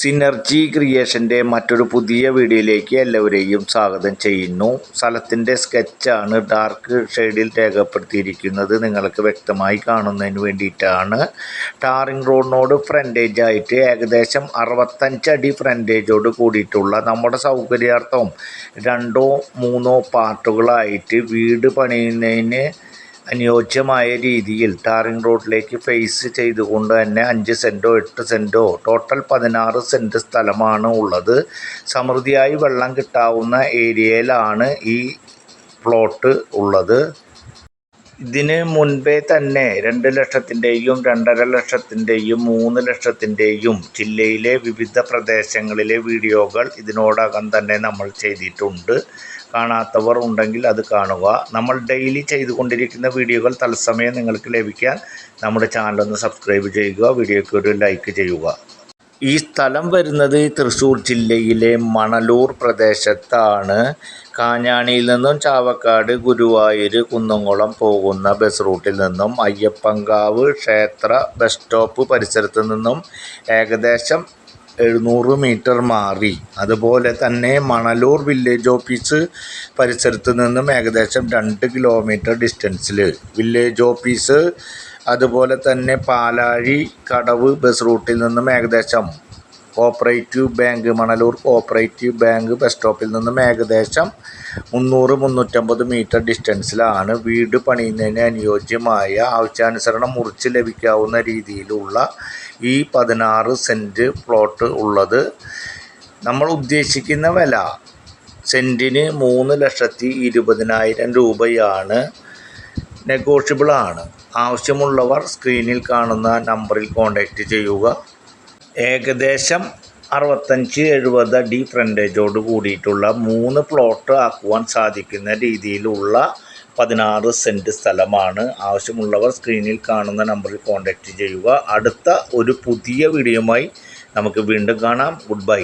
Synergy ക്രിയേഷന്റെ മറ്റൊരു പുതിയ വീഡിയോയിലേക്ക് എല്ലാവരെയും സ്വാഗതം ചെയ്യുന്നു. സ്ഥലത്തിന്റെ സ്കെച്ചാണ് ഡാർക്ക് ഷെയ്ഡിൽ രേഖപ്പെടുത്തിയിരിക്കുന്നത്. നിങ്ങൾക്ക് വ്യക്തമായി കാണുന്നതിന് വേണ്ടിയിട്ടാണ്. ടാറിംഗ് റോഡിനോട് ഫ്രണ്ടേജ് ആയിട്ട് ഏകദേശം അറുപത്തഞ്ച് അടി ഫ്രണ്ടേജോട് കൂടിയിട്ടുള്ള നമ്മുടെ സൗകര്യാർത്ഥം രണ്ടോ മൂന്നോ പാർട്ടുകളായിട്ട് വീട് പണിയുന്നതിന് അനുയോജ്യമായ രീതിയിൽ ടാറിംഗ് റോഡിലേക്ക് ഫേസ് ചെയ്തുകൊണ്ട് തന്നെ അഞ്ച് സെന്റോ എട്ട് സെന്റോ ടോട്ടൽ പതിനാറ് സെന്റ് സ്ഥലമാണ് ഉള്ളത്. സമൃദ്ധിയായി വെള്ളം കിട്ടാവുന്ന ഏരിയയിലാണ് ഈ പ്ലോട്ട് ഉള്ളത്. ഇതിന് മുൻപേ തന്നെ രണ്ട് ലക്ഷത്തിന്റെയും രണ്ടര ലക്ഷത്തിന്റെയും മൂന്ന് ലക്ഷത്തിന്റെയും ജില്ലയിലെ വിവിധ പ്രദേശങ്ങളിലെ വീഡിയോകൾ ഇതിനോടകം തന്നെ നമ്മൾ ചെയ്തിട്ടുണ്ട്. കാണാത്തവർ ഉണ്ടെങ്കിൽ അത് കാണുക. നമ്മൾ ഡെയിലി ചെയ്തുകൊണ്ടിരിക്കുന്ന വീഡിയോകൾ തത്സമയം നിങ്ങൾക്ക് ലഭിക്കാൻ നമ്മുടെ ചാനൽ ഒന്ന് സബ്സ്ക്രൈബ് ചെയ്യുക വീഡിയോയ്ക്ക് ഒരു ലൈക്ക് ചെയ്യുക. ഈ സ്ഥലം വരുന്നത് തൃശ്ശൂർ ജില്ലയിലെ മണലൂർ പ്രദേശത്താണ്. കാഞ്ഞാണിയിൽ നിന്നും ചാവക്കാട് ഗുരുവായൂർ കുന്നംകുളം പോകുന്ന ബസ് റൂട്ടിൽ നിന്നും അയ്യപ്പങ്കാവ് ക്ഷേത്ര ബസ് സ്റ്റോപ്പ് പരിസരത്ത് നിന്നും ഏകദേശം എഴുന്നൂറ് മീറ്റർ മാറി. അതുപോലെ തന്നെ മണലൂർ വില്ലേജ് ഓഫീസ് പരിസരത്ത് നിന്നും ഏകദേശം രണ്ട് കിലോമീറ്റർ ഡിസ്റ്റൻസിൽ വില്ലേജ് ഓഫീസ് അതുപോലെ തന്നെ പാലാഴി കടവ് ബസ് റൂട്ടിൽ നിന്നും ഏകദേശം cooperative bank Manalur cooperative bank bus സ്റ്റോപ്പിൽ നിന്നും ഏകദേശം മുന്നൂറ് മുന്നൂറ്റമ്പത് മീറ്റർ ഡിസ്റ്റൻസിലാണ് വീട് പണിയുന്നതിന് അനുയോജ്യമായ ആവശ്യാനുസരണം മുറിച്ച് ലഭിക്കാവുന്ന രീതിയിലുള്ള ഈ പതിനാറ് സെന്റ് പ്ലോട്ട് ഉള്ളത്. നമ്മൾ ഉദ്ദേശിക്കുന്ന വില സെന്റിന് മൂന്ന് ലക്ഷത്തി ഇരുപതിനായിരം രൂപയാണ്. നെഗോഷ്യബിളാണ്. ആവശ്യമുള്ളവർ സ്ക്രീനിൽ കാണുന്ന നമ്പറിൽ കോൺടാക്റ്റ് ചെയ്യുക. ഏകദേശം അറുപത്തഞ്ച് എഴുപത് അടി ഫ്രണ്ടേജോട് കൂടിയിട്ടുള്ള മൂന്ന് പ്ലോട്ട് ആക്കുവാൻ സാധിക്കുന്ന രീതിയിലുള്ള പതിനാറ് സെന്റ് സ്ഥലമാണ്. ആവശ്യമുള്ളവർ സ്ക്രീനിൽ കാണുന്ന നമ്പറിൽ കോൺടാക്റ്റ് ചെയ്യുക. അടുത്ത ഒരു പുതിയ വീഡിയോയുമായി നമുക്ക് വീണ്ടും കാണാം. Good bye.